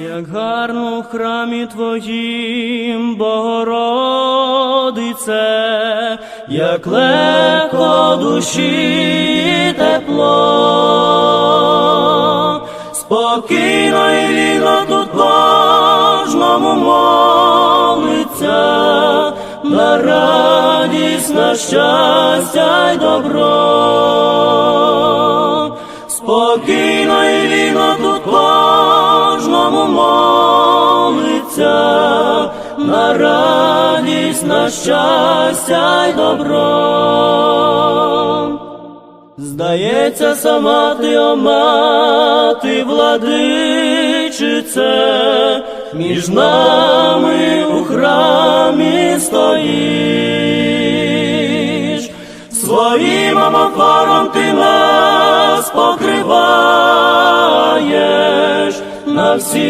Як гарно в храмі твоїм, Богородице, як легко душі тепло, спокійно і вільно тут кожному молиться, на радість, на щастя й добро. Спокійно і вільно тут молиться, на радість, на щастя й добро. Здається, сама ти, о мати, владичице, між нами у храмі стоїш, своїм амофором ти нас покриваєш на всі.